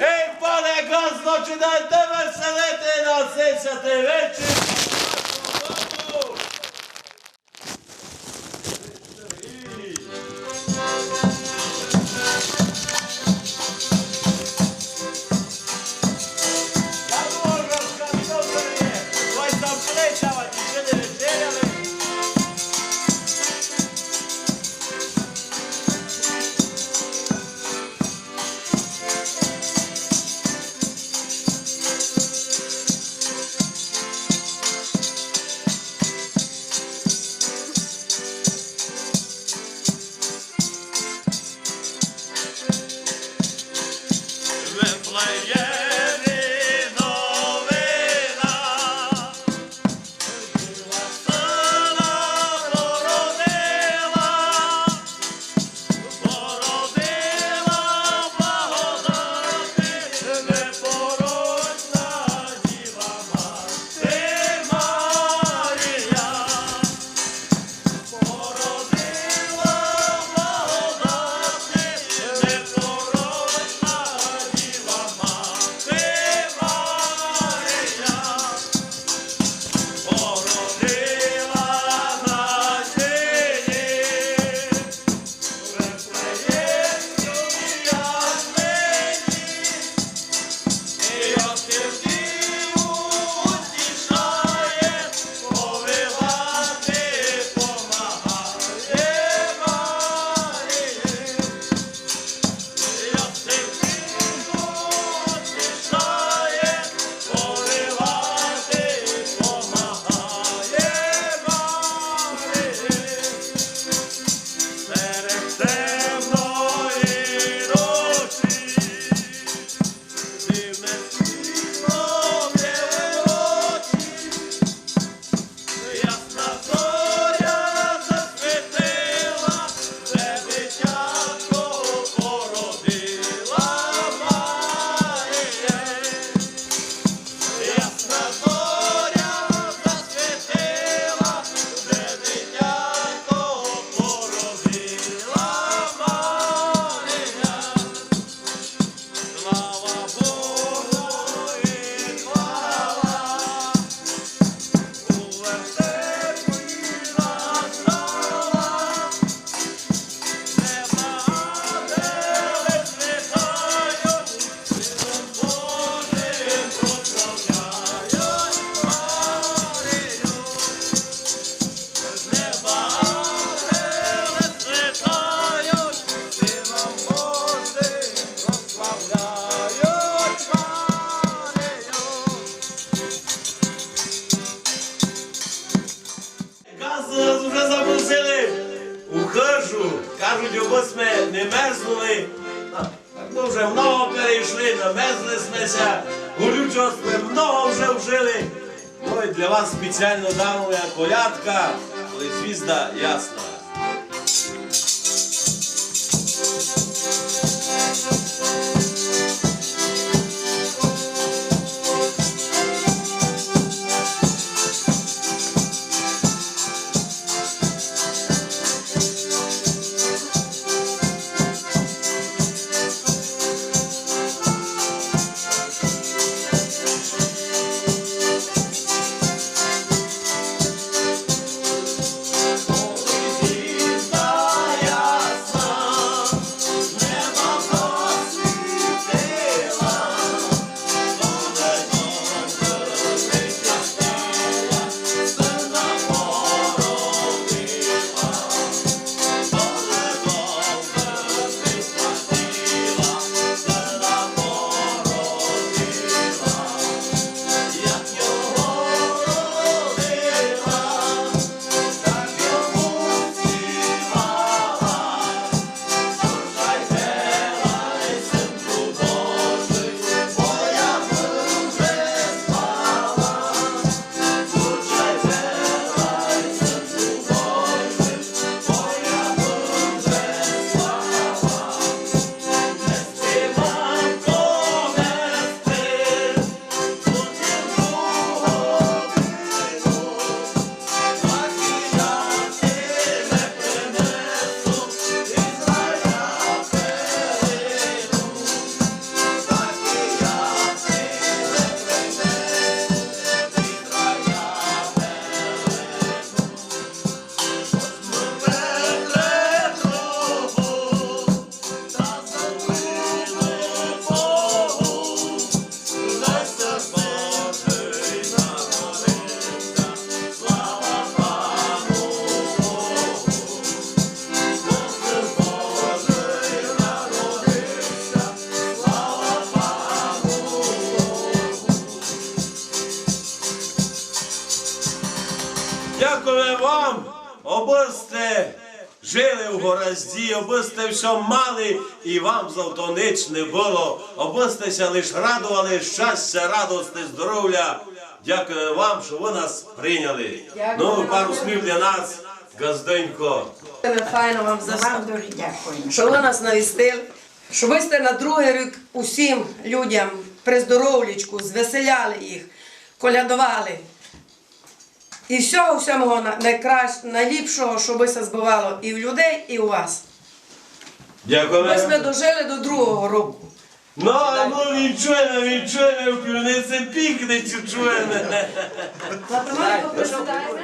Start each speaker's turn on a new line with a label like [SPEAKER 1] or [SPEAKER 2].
[SPEAKER 1] Ей, пане газ, починайте веселити насися ти вечір. slave, yeah. любо ми не мерзли, ми вже много перейшли, намерзли смеся, горючого сме много вже вжили. Ну для вас спеціально дам я колядка, але звізда ясна. Аби сте жили в горазді, аби сте все мали і вам завто не було, аби сте лиш радували щастя, радости, здоров'я. Дякуємо вам, що ви нас прийняли. Ну, пару слів для нас, газденько.
[SPEAKER 2] Файно вам за
[SPEAKER 3] Вам дуже дякуємо.
[SPEAKER 2] що ви нас навістили, що ви сте на другий рік усім людям при здоров'ячку, звеселяли їх, колядували. І всього всього найкращого, найліпшого, щоб би се збивало і в людей, і у вас.
[SPEAKER 1] Дякуємо.
[SPEAKER 2] Ми сме дожили до другого року.
[SPEAKER 1] Ну, ну, відчуємо, відчуємо, в пікне, пікницю чуємо.
[SPEAKER 2] Ми поприсідаємо.